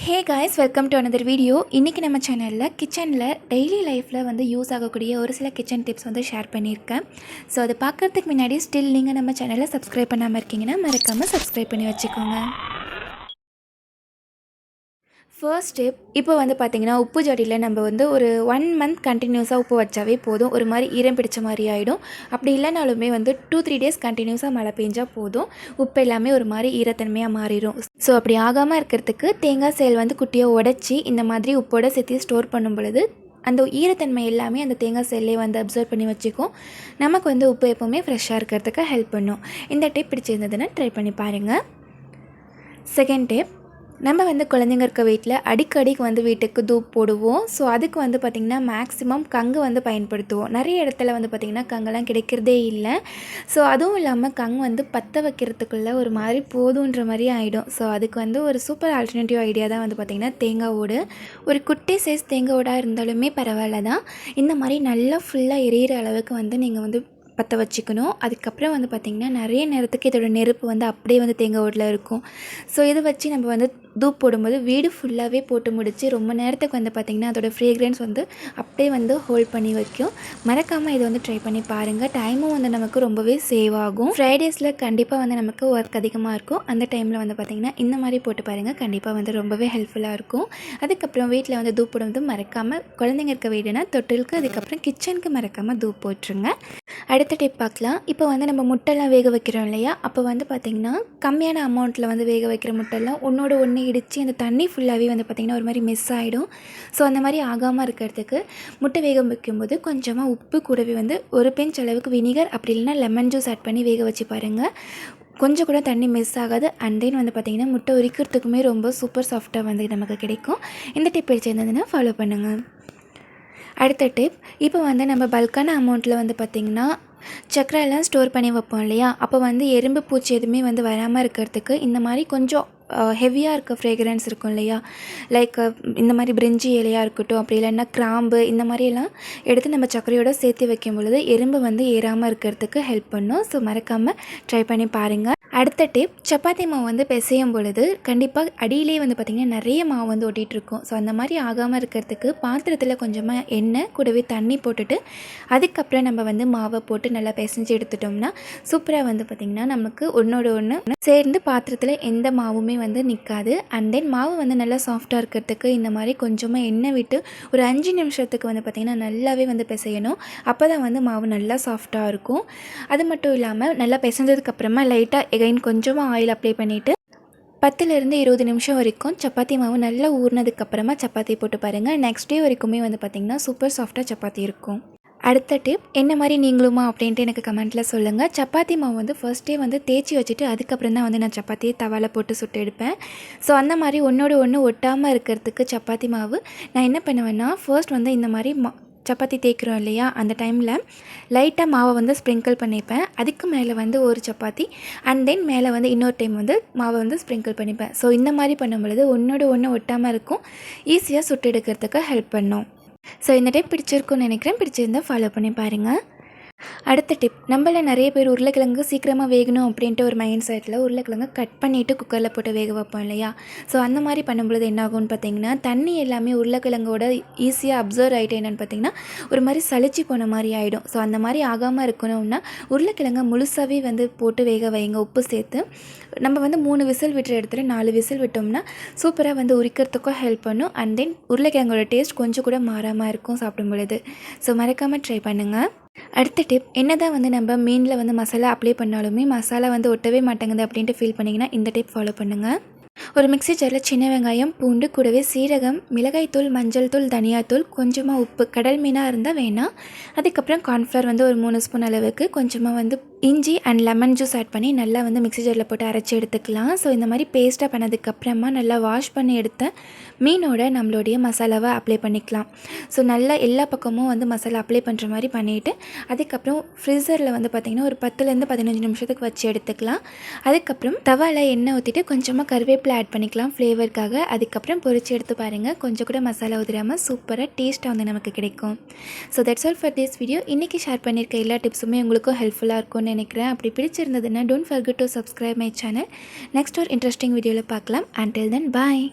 Hey guys welcome to another video இன்றைக்கி நம்ம சேனலில் கிச்சனில் டெய்லி லைஃப்பில் வந்து யூஸ் ஆகக்கூடிய ஒரு சில கிச்சன் டிப்ஸ் வந்து ஷேர் பண்ணியிருக்கேன். ஸோ அதை பார்க்குறதுக்கு முன்னாடி ஸ்டில் நீங்கள் நம்ம சேனலை சப்ஸ்கிரைப் பண்ணாமல் இருக்கீங்கன்னா மறக்காமல் சப்ஸ்கிரைப் பண்ணி வச்சுக்கோங்க. ஃபர்ஸ்ட் ஸ்டெப் இப்போ வந்து பார்த்திங்கன்னா உப்பு ஜடியில் நம்ம வந்து ஒரு ஒன் மந்த் கண்டினியூஸாக உப்பு வச்சாவே போதும். ஒரு மாதிரி ஈரம் பிடிச்ச மாதிரி ஆகிடும் அப்படி இல்லைனாலுமே வந்து டூ த்ரீ டேஸ் கண்டினியூஸாக மழை பெஞ்சால் போதும். உப்பு எல்லாமே ஒரு மாதிரி ஈரத்தன்மையாக மாறிடும் ஸோ அப்படி ஆகாமல் இருக்கிறதுக்கு தேங்காய் செயல் வந்து குட்டியாக உடச்சி இந்த மாதிரி உப்போட சேர்த்து ஸ்டோர் பண்ணும் பொழுது அந்த ஈரத்தன்மை எல்லாமே அந்த தேங்காய் செல்லே வந்து அப்சர்வ் பண்ணி வச்சுக்கும். நமக்கு வந்து உப்பு எப்போவுமே ஃப்ரெஷ்ஷாக இருக்கிறதுக்கு ஹெல்ப் பண்ணும். இந்த டிப் பிடிச்சிருந்ததுன்னா ட்ரை பண்ணி பாருங்கள் செகண்ட் டிப் நம்ம வந்து குழந்தைங்க இருக்க வீட்டில் அடிக்கடிக்கு வந்து வீட்டுக்கு தூப் போடுவோம். ஸோ அதுக்கு வந்து பார்த்திங்கன்னா மேக்ஸிமம் கங்கு வந்து பயன்படுத்துவோம். நிறைய இடத்துல வந்து பார்த்திங்கன்னா கங்கெல்லாம் கிடைக்கிறதே இல்லை. ஸோ அதுவும் இல்லாமல் கங் வந்து பற்ற வைக்கிறதுக்குள்ளே ஒரு மாதிரி போதுன்ற மாதிரி ஆகிடும் ஸோ அதுக்கு வந்து ஒரு சூப்பர் ஆல்டர்னேட்டிவ் ஐடியா தான் வந்து பார்த்திங்கன்னா தேங்காய் ஓடு. ஒரு குட்டி சைஸ் தேங்காய் ஓடாக இருந்தாலுமே பரவாயில்ல தான். இந்த மாதிரி நல்லா ஃபுல்லாக எரியிற அளவுக்கு வந்து நீங்கள் வந்து பற்ற வச்சுக்கணும். அதுக்கப்புறம் வந்து பார்த்திங்கன்னா நிறைய நேரத்துக்கு இதோட நெருப்பு வந்து அப்படியே வந்து தேங்காய் ஓட்டில் இருக்கும். ஸோ இதை வச்சு நம்ம வந்து தூப் போடும்போது வீடு ஃபுல்லாகவே போட்டு முடித்து ரொம்ப நேரத்துக்கு வந்து பார்த்திங்கன்னா அதோடய ஃப்ரேக்ரன்ஸ் வந்து அப்படியே வந்து ஹோல்ட் பண்ணி வைக்கும். மறக்காமல் இதை வந்து ட்ரை பண்ணி பாருங்கள் டைமும் வந்து நமக்கு ரொம்பவே சேவ் ஆகும். ஃப்ரைடேஸில் கண்டிப்பாக வந்து நமக்கு ஒர்க் அதிகமாக இருக்கும். அந்த டைமில் வந்து பார்த்திங்கன்னா இந்த மாதிரி போட்டு பாருங்கள் கண்டிப்பாக வந்து ரொம்பவே ஹெல்ப்ஃபுல்லாக இருக்கும். அதுக்கப்புறம் வீட்டில் வந்து தூப் போடும்போது மறக்காமல் குழந்தைங்க இருக்க வீடுனா தொட்டிலுக்கு அதுக்கப்புறம் கிச்சனுக்கு மறக்காமல் தூப் போட்டுருங்க. அடுத்து அடுத்த டிப் பார்க்கலாம். இப்போ வந்து நம்ம முட்டைலாம் வேக வைக்கிறோம் இல்லையா? அப்போ வந்து பார்த்திங்கன்னா கம்மியான அமௌண்ட்டில் வந்து வேக வைக்கிற முட்டைலாம் ஒன்றோட ஒன்று இடித்து அந்த தண்ணி ஃபுல்லாகவே வந்து பார்த்திங்கன்னா ஒரு மாதிரி மிஸ் ஆகிடும் ஸோ அந்த மாதிரி ஆகாமல் இருக்கிறதுக்கு முட்டை வேக வைக்கும்போது கொஞ்சமாக உப்பு கூடவே வந்து ஒரு பெஞ்ச் அளவுக்கு வினிகர் அப்படி இல்லைன்னா லெமன் ஜூஸ் ஆட் பண்ணி வேக வச்சு பாருங்கள் கொஞ்சம் கூட தண்ணி மிஸ் ஆகாது. அண்ட் தென் வந்து பார்த்திங்கன்னா முட்டை உரிக்கிறதுக்குமே ரொம்ப சூப்பர் சாஃப்டாக வந்து நமக்கு கிடைக்கும். இந்த டிப் பிடிச்சிருந்ததுன்னா ஃபாலோ பண்ணுங்கள் அடுத்த டிப் இப்போ வந்து நம்ம பல்கான அமௌண்ட்டில் வந்து பார்த்திங்கன்னா சக்கரை எல்லாம் ஸ்டோர் பண்ணி வைப்போம் இல்லையா? அப்போ வந்து எறும்பு பூச்சி எதுவுமே வந்து வராமல் இருக்கிறதுக்கு இந்த மாதிரி கொஞ்சம் ஹெவியாக இருக்க ஃப்ரேக்ரன்ஸ் இருக்கும் இல்லையா? லைக் இந்த மாதிரி பிரிஞ்சி இலையாக இருக்கட்டும் அப்படி இல்லைன்னா கிராம்பு இந்த மாதிரியெல்லாம் எடுத்து நம்ம சர்க்கரையோடு சேர்த்து வைக்கும் பொழுது எறும்பு வந்து ஏறாமல் இருக்கிறதுக்கு ஹெல்ப் பண்ணும். ஸோ மறக்காமல் ட்ரை பண்ணி பாருங்கள் அடுத்த டிப் சப்பாத்தி மாவு வந்து பிசையும் பொழுது கண்டிப்பாக அடியிலே வந்து பார்த்திங்கன்னா நிறைய மாவு வந்து ஒட்டிகிட்ருக்கும் ஸோ அந்த மாதிரி ஆகாமல் இருக்கிறதுக்கு பாத்திரத்தில் கொஞ்சமாக எண்ணெய் கூடவே தண்ணி போட்டுட்டு அதுக்கப்புறம் நம்ம வந்து மாவை போட்டு நல்லா பிசைஞ்சு எடுத்துட்டோம்னா சூப்பராக வந்து பார்த்திங்கன்னா நமக்கு ஒன்றோட ஒன்று சேர்ந்து பாத்திரத்தில் எந்த மாவுமே வந்து நிற்காது அண்ட் தென் மாவு வந்து நல்லா சாஃப்டாக இருக்கிறதுக்கு இந்த மாதிரி கொஞ்சமாக எண்ணெய் விட்டு ஒரு அஞ்சு நிமிஷத்துக்கு வந்து பார்த்திங்கன்னா நல்லாவே வந்து பிசையணும். அப்போ தான் வந்து மாவு நல்லா சாஃப்டாக இருக்கும். அது மட்டும் இல்லாமல் நல்லா பிசைஞ்சதுக்கப்புறமா லைட்டாக அகைன் கொஞ்சமாக ஆயில் அப்ளை பண்ணிவிட்டு பத்துலேருந்து இருபது நிமிஷம் வரைக்கும் சப்பாத்தி மாவு நல்லா ஊறினதுக்கப்புறமா சப்பாத்தி போட்டு பாருங்கள் நெக்ஸ்ட் டே வரைக்குமே வந்து பார்த்திங்கன்னா சூப்பர் சாஃப்டாக சப்பாத்தி இருக்கும். அடுத்த டிப் என்ன மாதிரி நீங்களுமா அப்படின்ட்டு எனக்கு கமெண்ட்டில் சொல்லுங்கள் சப்பாத்தி மாவு வந்து ஃபர்ஸ்ட்டே வந்து தேய்ச்சி வச்சுட்டு அதுக்கப்புறம் தான் வந்து நான் சப்பாத்தியை தவால போட்டு சுட்டு எடுப்பேன். ஸோ அந்த மாதிரி ஒன்றோட ஒன்று ஒட்டாமல் இருக்கிறதுக்கு சப்பாத்தி மாவு நான் என்ன பண்ணுவேன்னா ஃபர்ஸ்ட் வந்து இந்த மாதிரி மா சப்பாத்தி தேய்க்கிறோம் இல்லையா? அந்த டைமில் லைட்டாக மாவை வந்து ஸ்ப்ரிங்கிள் பண்ணிப்பேன். அதுக்கு மேலே வந்து ஒரு சப்பாத்தி அண்ட் தென் மேலே வந்து இன்னொரு டைம் வந்து மாவை வந்து ஸ்ப்ரிங்கிள் பண்ணிப்பேன். ஸோ இந்த மாதிரி பண்ணும்பொழுது ஒன்றோட ஒன்று ஒட்டாமல் இருக்கும். ஈஸியாக சுட்டு எடுக்கிறதுக்கு ஹெல்ப் பண்ணும். ஸோ இந்த டைம் பிடிச்சிருக்குன்னு நினைக்கிறேன். பிடிச்சிருந்தால் ஃபாலோ பண்ணி பாருங்கள் அடுத்த டிப் நம்மள நிறைய பேர் உருளைக்கிழங்கு சீக்கிரமாக வேகணும் அப்படின்ட்டு ஒரு மைண்ட் செட்டில் உருளைக்கிழங்கு கட் பண்ணிவிட்டு குக்கரில் போட்டு வேக வைப்போம் இல்லையா? ஸோ அந்த மாதிரி பண்ணும்பொழுது என்ன ஆகும்னு பார்த்தீங்கன்னா தண்ணி எல்லாமே உருளைக்கிழங்கோட ஈஸியாக அப்சர்வ் ஆகிட்டு என்னென்னு பார்த்தீங்கன்னா ஒரு மாதிரி சளிச்சு போன மாதிரி ஆகிடும் ஸோ அந்த மாதிரி ஆகாமல் இருக்கணும்னா உருளைக்கிழங்கை முழுசாகவே வந்து போட்டு வேக வைங்க. உப்பு சேர்த்து நம்ம வந்து மூணு விசில் விட்டுற இடத்துல நாலு விசில் விட்டோம்னா சூப்பராக வந்து உரிக்கிறதுக்கும் ஹெல்ப் பண்ணும். அண்ட் தென் உருளைக்கிழங்கோட டேஸ்ட் கொஞ்சம் கூட மாறாமல் இருக்கும் சாப்பிடும் பொழுது ஸோ மறக்காமல் ட்ரை பண்ணுங்கள் அடுத்த டிப் என்ன தான் வந்து நம்ம மீனில் வந்து மசாலா அப்ளை பண்ணாலுமே மசாலா வந்து ஒட்டவே மாட்டேங்குது அப்படின்ட்டு ஃபீல் பண்ணிங்கன்னா இந்த டிப் ஃபாலோ பண்ணுங்கள் ஒரு மிக்சி ஜாரில் சின்ன வெங்காயம் பூண்டு கூடவே சீரகம் மிளகாய்த்தூள் மஞ்சள் தூள் தனியாத்தூள் கொஞ்சமாக உப்பு கடல் மீனாக இருந்தால் வேணாம். அதுக்கப்புறம் கார்ன்ஃப்ளவர் வந்து ஒரு மூணு ஸ்பூன் அளவுக்கு கொஞ்சமாக வந்து இஞ்சி அண்ட் லெமன் ஜூஸ் ஆட் பண்ணி நல்லா வந்து மிக்சி ஜாரில் போட்டு அரைச்சி எடுத்துக்கலாம். ஸோ இந்த மாதிரி பேஸ்ட்டாக பண்ணதுக்கப்புறமா நல்லா வாஷ் பண்ணி எடுத்த மீனோட நம்மளுடைய மசாலாவை அப்ளை பண்ணிக்கலாம். ஸோ நல்லா எல்லா பக்கமும் வந்து மசாலா அப்ளை பண்ணுற மாதிரி பண்ணிவிட்டு அதுக்கப்புறம் ஃப்ரிசரில் வந்து பார்த்திங்கன்னா ஒரு பத்துலேருந்து பதினஞ்சு நிமிஷத்துக்கு வச்சு எடுத்துக்கலாம். அதுக்கப்புறம் தவாவில் எண்ணெய் ஊற்றிட்டு கொஞ்சமாக கருவேப்பிலை ஆட் பண்ணிக்கலாம் ஃப்ளேவருக்காக அதுக்கப்புறம் பொறிச்சு எடுத்து பாருங்கள் கொஞ்சம் கூட மசாலா உதிராமல் சூப்பராக டேஸ்ட்டாக வந்து நமக்கு கிடைக்கும். So that's all for this video இன்றைக்கி ஷேர் பண்ணியிருக்க எல்லா டிப்ஸுமே உங்களுக்கும் ஹெல்ப்ஃபுல்லாக இருக்கும்னு நினைக்கிறேன். அப்படி பிடிச்சிருந்ததுன்னா don't forget to subscribe my channel next ஒரு இன்ட்ரெஸ்டிங் வீடியோவில் பார்க்கலாம். அண்டில் தென் பாய்